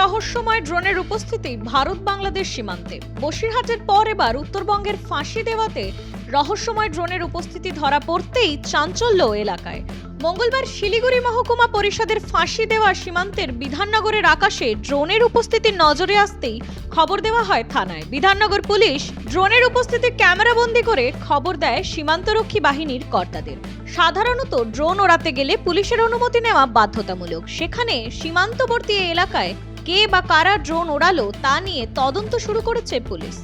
রহস্যময় ড্রোনের উপস্থিতি ভারত বাংলাদেশ সীমান্তে। বসিরহাটের পর এবার উত্তরবঙ্গের ফাঁসি দেওয়াতে রহস্যময় ড্রোনের উপস্থিতি ধরা পড়তেই চাঞ্চল্য এলাকায়। মঙ্গলবার শিলিগুড়ি মহকুমা পরিষদের ফাঁসি দেওয়া সীমান্তের বিধাননগরের আকাশে ড্রোনের উপস্থিতি নজরে আসতেই খবর দেওয়া হয় থানায়। বিধাননগর পুলিশ ড্রোনের উপস্থিতি ক্যামেরাবন্দি করে খবর দেয় সীমান্তরক্ষী বাহিনীর কর্তাদের। সাধারণত ড্রোন ওড়াতে গেলে পুলিশের অনুমতি নেওয়া বাধ্যতামূলক। সেখানে সীমান্তবর্তী এলাকায় কে বা কারা ড্রোন ওড়ালো তা নিয়ে তদন্ত শুরু করেছে পুলিশ।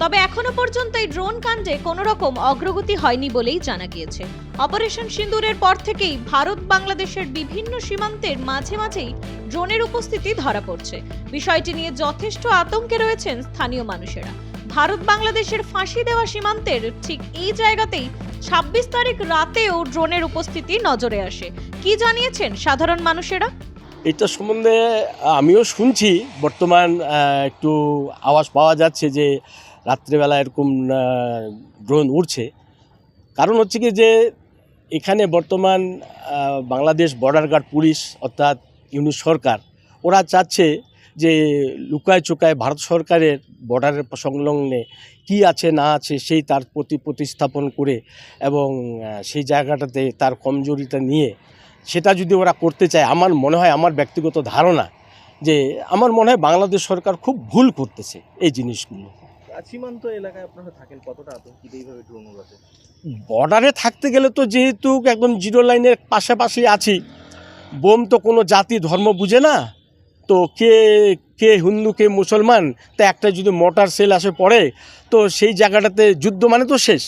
তবে এখনও পর্যন্ত এই ড্রোন কাণ্ডে কোনো রকম অগ্রগতি হয়নি বলেই জানা গিয়েছে। অপারেশন সিন্দুরের পর থেকেই ভারত বাংলাদেশের বিভিন্ন সীমান্তের মাঝে মাঝেই ড্রোনের উপস্থিতি ধরা পড়ছে। বিষয়টি নিয়ে যথেষ্ট আতঙ্কে রয়েছেন স্থানীয় মানুষেরা। ভারত বাংলাদেশের ফাঁসি দেওয়া সীমান্তের ঠিক এই জায়গাতেই ছাব্বিশ তারিখ রাতেও ড্রোনের উপস্থিতি নজরে আসে। কি জানিয়েছেন সাধারণ মানুষেরা? এটা সম্বন্ধে আমিও শুনছি। বর্তমান একটু আওয়াজ পাওয়া যাচ্ছে যে রাত্রেবেলা এরকম ড্রোন উড়ছে। কারণ হচ্ছে কি যে, এখানে বর্তমান বাংলাদেশ বর্ডার গার্ড পুলিশ অর্থাৎ ইউনিট সরকার, ওরা চাচ্ছে যে লুকায় চুকায় ভারত সরকারের বর্ডারের সংলগ্নে কি আছে, না আছে, সেই তার প্রতি প্রতিস্থাপন করে এবং সেই জায়গাটাতে তার কমজোরিটা নিয়ে সেটা যদি ওরা করতে চায়, আমার মনে হয়, আমার ব্যক্তিগত ধারণা যে, আমার মনে হয় বাংলাদেশ সরকার খুব ভুল করতেছে এই জিনিসগুলো। সীমান্ত এলাকায় আপনারা থাকেন? কতটা আতঙ্কিত এইভাবে ড্রোন উড়াতে বর্ডারে থাকতে গেলে তো যেহেতু একদম জিরো লাইনের পাশাপাশি আছি, বোম তো কোনো জাতি, ধর্ম বুঝে না। তো কে কে হিন্দু, কে মুসলমান, তা একটা যদি মোটর সেল আসে পড়ে, তো সেই জায়গাটাতে যুদ্ধ মানে তো শেষ।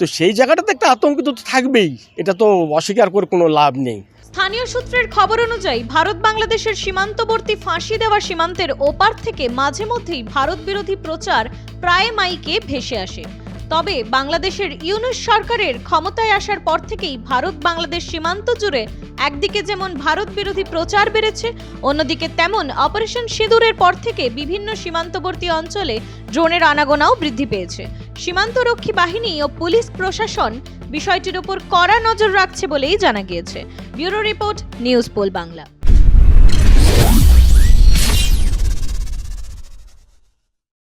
তো সেই জায়গাটাতে একটা আতঙ্কিত তো থাকবেই। এটা তো অস্বীকার করে কোনো লাভ নেই। স্থানীয় সূত্রের খবর অনুযায়ী, ভারত বাংলাদেশের সীমান্তবর্তী ফাঁসি দেওয়া সীমান্তের ওপার থেকে মাঝে মধ্যেই ভারত বিরোধী প্রচার প্রায় মাইকে ভেসে আসে। তবে বাংলাদেশের ইউনুস সরকারের ক্ষমতায় আসার পর থেকেই ভারত বাংলাদেশ সীমান্ত জুড়ে একদিকে যেমন ভারত বিরোধী প্রচার বেড়েছে, অন্যদিকে তেমন অপারেশন সিঁদুরের পর থেকে বিভিন্ন সীমান্তবর্তী অঞ্চলে ড্রোনের আনাগোনাও বৃদ্ধি পেয়েছে। সীমান্তরক্ষী বাহিনী ও পুলিশ প্রশাসন বিষয়টির উপর কড়া নজর রাখছে বলেই জানা গিয়েছে। Bureau report, news poll Bangla.